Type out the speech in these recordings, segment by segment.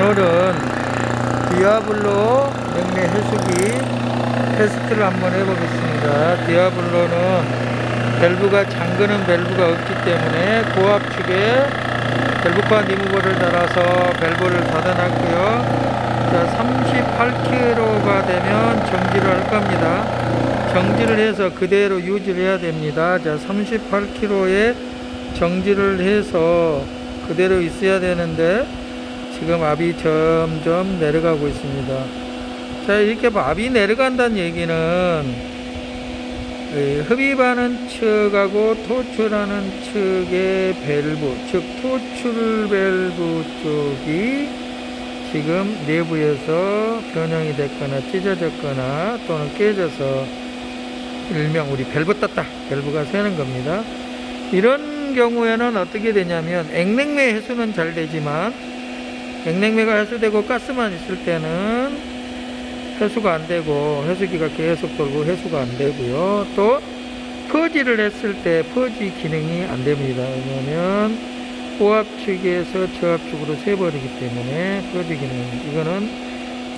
오늘은 디아블로 냉매 해수기 테스트를 한번 해보겠습니다. 디아블로는 밸브가 잠그는 밸브가 없기 때문에 고압축에 밸브과 리무버를 달아서 밸브를 닫아놨고요. 자, 38kg가 되면 정지를 할 겁니다. 정지를 해서 그대로 유지를 해야 됩니다. 자, 38kg에 정지를 해서 그대로 있어야 되는데 지금 압이 점점 내려가고 있습니다. 자, 이렇게 압이 내려간다는 얘기는 이 흡입하는 측하고 토출하는 측의 밸브, 즉 토출 밸브 쪽이 지금 내부에서 변형이 됐거나 찢어졌거나 또는 깨져서 일명 우리 밸브 떴다, 밸브가 새는 겁니다. 이런 경우에는 어떻게 되냐면 액냉매 해수는 잘 되지만 액냉매가 해수되고 가스만 있을 때는 해수가 안 되고 해수기가 계속 돌고 해수가 안 되고요. 또 퍼지를 했을 때 퍼지 기능이 안 됩니다. 왜냐하면 고압축에서 저압축으로 새버리기 때문에 퍼지 기능 이거는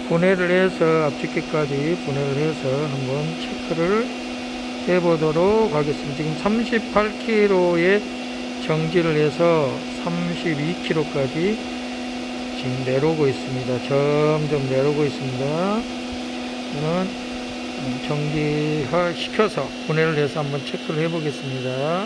분해를 해서 압축기까지 분해를 해서 한번 체크를 해보도록 하겠습니다. 지금 38kg에 정지를 해서 32kg까지 지금 내려오고 있습니다. 점점 내려오고 있습니다. 저는 정지화 시켜서 분해를 해서 한번 체크를 해보겠습니다.